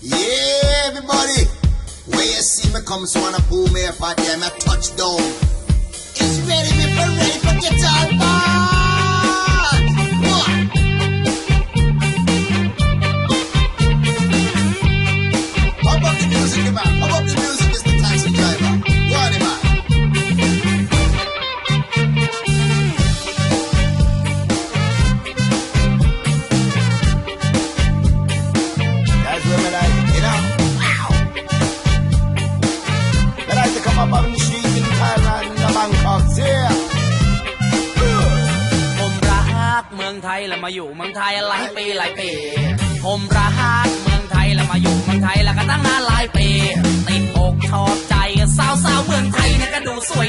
Yeah, everybody. Where you see me come, so wanna pull me up I there, my touchdown. It's ready, people ready for guitar time. อยผมรักเมืองไทยแล้มาอยู่เมืองไทยหลายปีหลายปี ผมรักเมืองไทยแล้วมาอยู่เมืองไทยแล้วก็ตั้งนานหลายปี ติดอกชอบใจสาวสาวเมืองไทยเนี่ยก็ดูสวย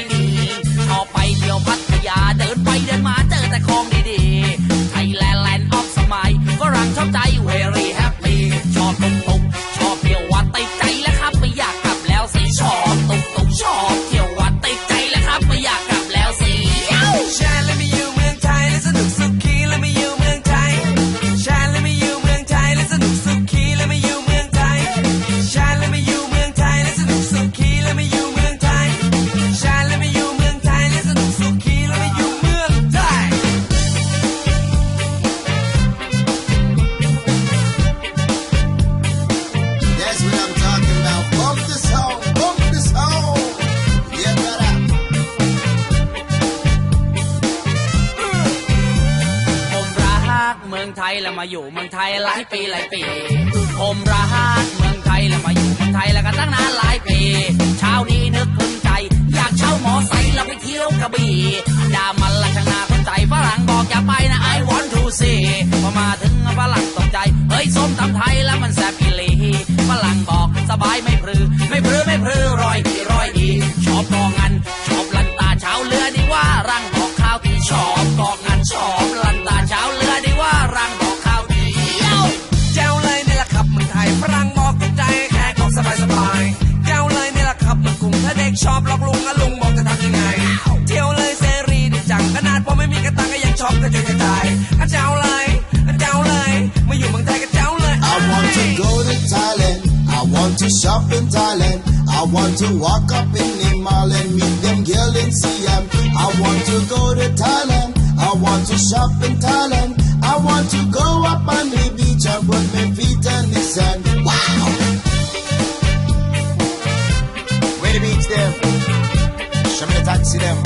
ไทยแล้วมาอยู่เมืองไทยหลายปีหลายปีผมรักเมืองไทยแล้วมาอยู่เมืองไทยแล้วก็ตั้งนานหลายปีเช้านี้นึกพึงใจ อยากเช่าหมอไซค์แล้วไปเที่ยวกระบี่ดามันละชนาคนใจฝรั่งบอกอย่าไปนะไอวอนทูซีพอมาถึงฝรั่งตกใจเฮ้ยส้มตำไทยแล้วมันแซ่บอีลี I want to go to Thailand I want to shop in Thailand I want to walk up in the mall and meet them girls in CM. I want to go to Thailand I want to shop in Thailand I want to go up on the beach and put my feet in the sand Wow Way to beach them Show me the taxi them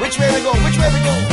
which way we go? Which way we go?